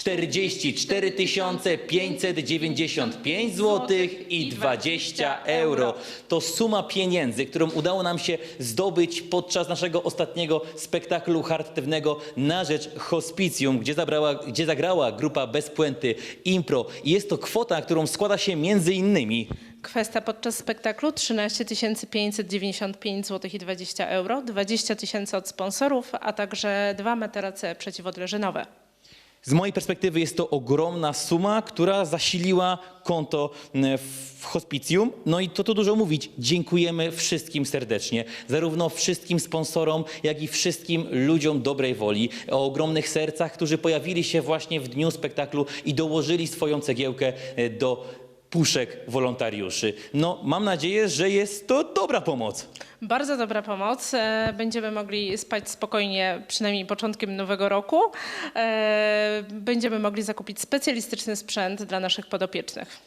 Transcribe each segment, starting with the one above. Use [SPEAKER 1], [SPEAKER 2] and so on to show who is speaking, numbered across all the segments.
[SPEAKER 1] 44 595 zł i 20 euro. To suma pieniędzy, którą udało nam się zdobyć podczas naszego ostatniego spektaklu charytatywnego na rzecz hospicjum, gdzie, zabrała, gdzie zagrała grupa Bez Puenty Impro. I jest to kwota, którą składa się między innymi
[SPEAKER 2] Kwestia podczas spektaklu 13 595 zł i 20 euro, 20 tysięcy od sponsorów, a także dwa materace przeciwodleżynowe.
[SPEAKER 1] Z mojej perspektywy jest to ogromna suma, która zasiliła konto m, w hospicjum. No i to tu dużo mówić. Dziękujemy wszystkim serdecznie, zarówno wszystkim sponsorom, jak i wszystkim ludziom dobrej woli, o ogromnych sercach, którzy pojawili się właśnie w dniu spektaklu i dołożyli swoją cegiełkę e, do puszek wolontariuszy. No, mam nadzieję, że jest to dobra pomoc.
[SPEAKER 2] Bardzo dobra pomoc. E, Będziemy mogli spać spokojnie przynajmniej początkiem nowego roku. E, Będziemy mogli zakupić specjalistyczny sprzęt dla naszych podopiecznych.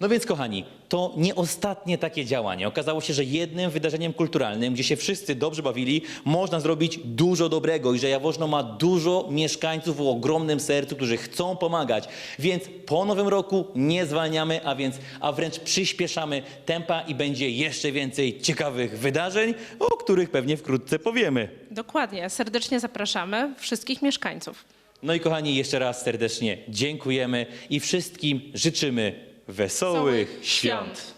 [SPEAKER 1] No więc, kochani, to nie ostatnie takie działanie. Okazało się, że jednym wydarzeniem kulturalnym, gdzie się wszyscy dobrze bawili, można zrobić dużo dobrego i że Jaworzno ma dużo mieszkańców o ogromnym sercu, którzy chcą pomagać. Więc po nowym roku nie zwalniamy, a więc, a wręcz przyspieszamy tempa i będzie jeszcze więcej ciekawych wydarzeń, o których pewnie wkrótce powiemy.
[SPEAKER 2] Dokładnie. Serdecznie zapraszamy wszystkich mieszkańców.
[SPEAKER 1] No i kochani, jeszcze raz serdecznie dziękujemy i wszystkim życzymy wesołych
[SPEAKER 2] świąt.